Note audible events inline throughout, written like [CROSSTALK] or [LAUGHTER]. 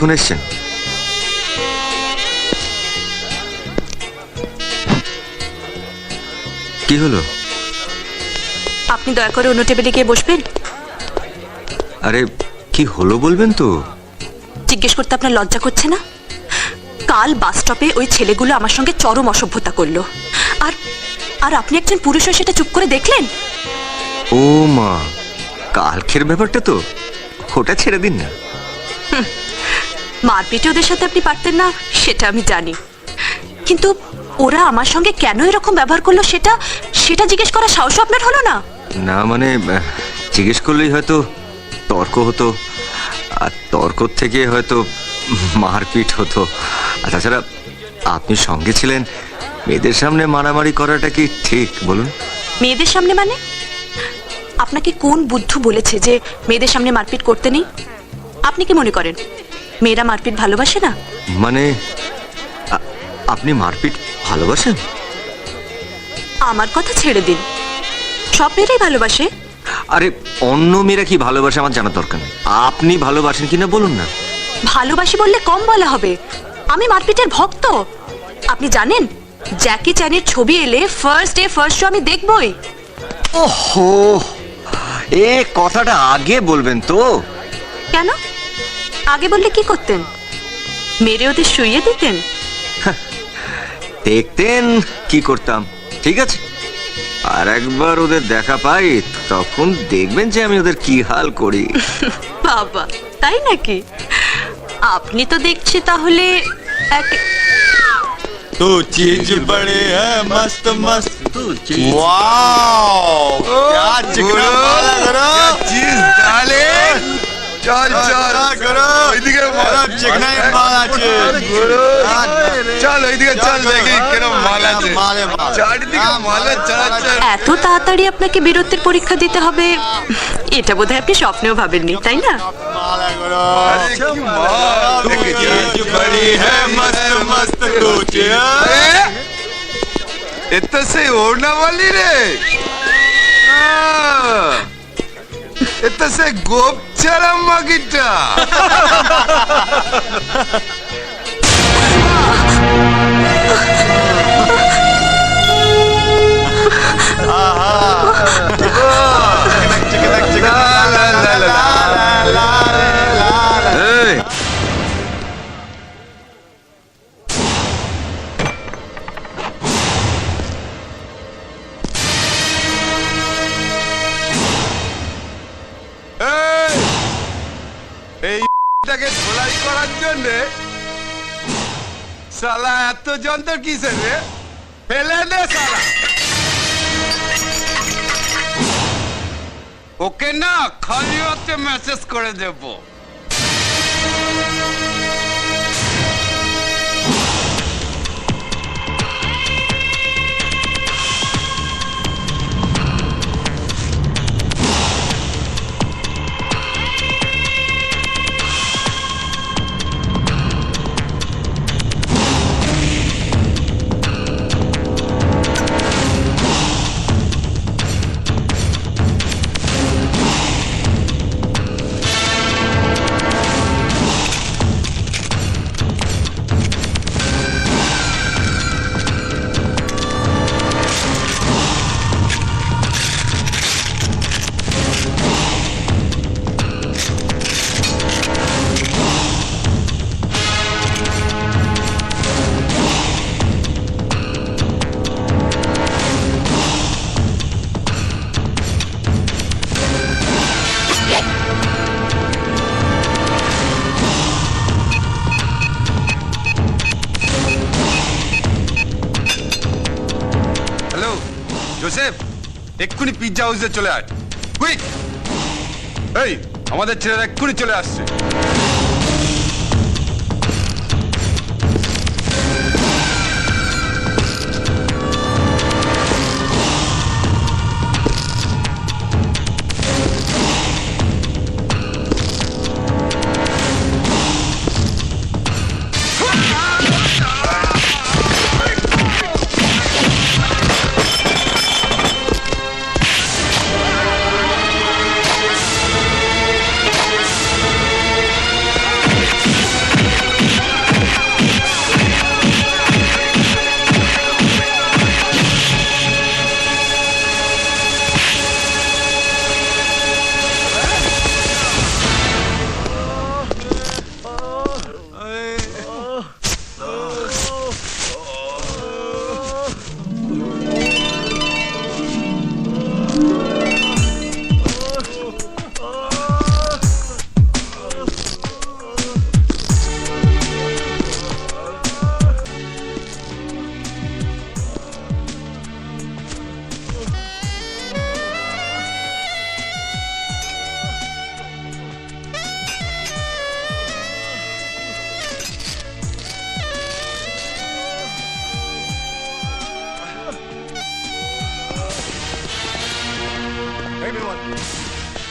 এখন এসছেন। কি হলো? আপনি দয়া করে অন্য টেবিলে গিয়ে বসবেন। আরে কি হলো বলবেন তো? জিজ্ঞেস করতে আপনার লজ্জা করছে না? কাল বাস স্টপে ওই ছেলেগুলো আমার সঙ্গে চরম অসভ্যতা করল। আর আর আপনি একজন পুরুষ হয়ে সেটা চুপ করে দেখলেন? ও মা কালকের ব্যাপারটা তো ওটা ছেড়ে দিন না। মারপিটে ওদের সাথে আপনি পারতেন না সেটা আমি জানি। কিন্তু ওরা আমার সঙ্গে কেন এরকম ব্যবহার করল সেটা সেটা জিজ্ঞেস করার সাহস আপনার হলো না? না মানে জিজ্ঞেস করলেই হয়তো তর্ক হতো আর তর্ক থেকে হয়তো মারপিট হতো। আর তাছাড়া আপনি সঙ্গে ছিলেন মেয়েদের সামনে মারামারি করাটা কি ঠিক বলুন? মেয়েদের সামনে মানে? আপনাকে কোন বুদ্ধ বলেছে যে মেয়েদের সামনে মারপিট করতে নেই? আপনি কি মনে করেন? মেয়েরা মারপিট ভালোবাসে না? মানে আপনি মারপিট ভালোবাসেন? আমার কথা ছেড়ে দিন। সব মেয়েরাই ভালোবাসে। আরে অন্য মেয়েরা কি ভালোবাসে আমার জানার দরকার নেই। আপনি ভালোবাসেন কিনা বলুন না। ভালোবাসি বললে কম বলা হবে। আমি মারপিটের ভক্ত। আপনি জানেন জ্যাকি চ্যানের ছবি এলে ফার্স্ট ডে ফার্স্ট শো আমি দেখবই। ওহো এ কথাটা আগে বলবেন তো। কেন? আগে বললে কি করতেন মেরে ওদের শুইয়ে দিতেন দেখতেন কি করতাম ঠিক আছে আর একবার ওদের দেখা পাই তখন দেখবেন যে আমি ওদের কি হাল করি [LAUGHS] বাবা তাই নাকি আপনি তো দেখছি তাহলে এক तू चीज बड़े है मस्त मस्त वाओ क्या चिकना वाला करो চিজ ডালে চল চল ওইদিকে চেকনাই মাল আছে। চল ওইদিকে চল দেখি কিরম মাল আছে। চারিদিকে মালের চড়াচ্ছে এত তাড়াতাড়ি আপনাকে বীরত্বের পরীক্ষা দিতে হবে? এটা বোধহয় আপনি স্বপ্নেও ভাবেননি তাই না? এত সেই ওড়না বালি রে। আহ, এ তো জন্য? সালা এত যন্ত্র কিসের রে? ফেলে দে সালা ওকে না, খালি হাতে মেসেজ করে দেব। এক্ষুনি পিৎজা হাউসে চলে আয়। কুইক এই আমাদের ছেলেরা এক্ষুনি চলে আসছে।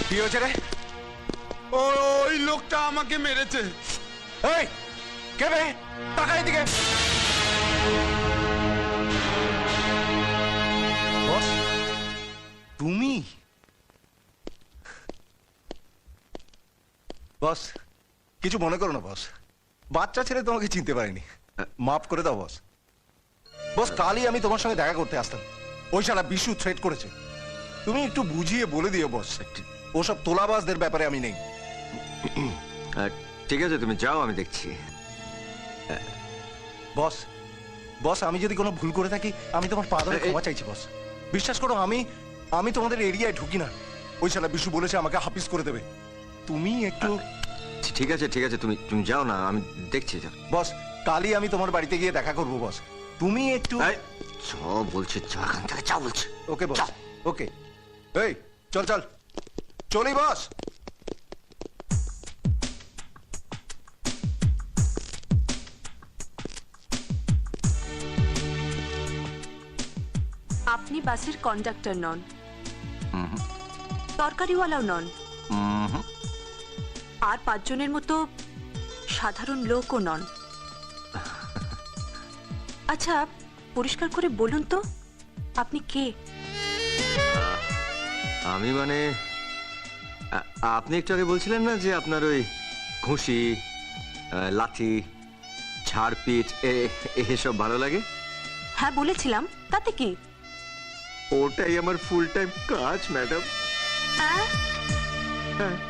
কি হয়েছে রে? ওই লোকটা আমাকে মেরেছে। এই কে বে টাকা এদিকে। তুমি? বস কিছু মনে করো না বস। বাচ্চা ছেলে তোমাকে চিনতে পারিনি। মাফ করে দাও বস। বস কালই আমি তোমার সঙ্গে দেখা করতে আসতাম। ওই সারা বিশু থ্রেট করেছে। তুমি একটু বুঝিয়ে বলে দিও বস। ওসব তোলাবাজদের ব্যাপারে আমি নেই। ঠিক আছে তুমি যাও আমি দেখছি। বস বস আমি যদি কোনো ভুল করে থাকি আমি তোমার পা ধরে ক্ষমা চাইছি বস। বিশ্বাস করো আমি আমি তোমাদের এরিয়ায় ঢুকি না। ওই শালা বিশু বলেছে আমাকে হাফিস করে দেবে। তুমি একটু ঠিক আছে ঠিক আছে তুমি তুমি যাও না আমি দেখছি বস কালই আমি তোমার বাড়িতে গিয়ে দেখা করব বস। তুমি একটু চ বলছি চ এখান থেকে যা বলছি। ওকে বস। ওকে। এই চল চল। চলি বস। আপনি বাসের কন্ডাক্টর নন। তরকারিওয়ালাও নন। আর পাঁচজনের মতো সাধারণ লোকও নন। আচ্ছা পরিষ্কার করে বলুন তো আপনি কে? আমি মানে আপনি একটু আগে বলছিলেন না যে আপনার ওই ঘুষি লাঠি ঝাড়পিট এসব ভালো লাগে? হ্যাঁ বলেছিলাম। তাতে কি? ওটাই আমার ফুল টাইম কাজ ম্যাডাম হ্যাঁ।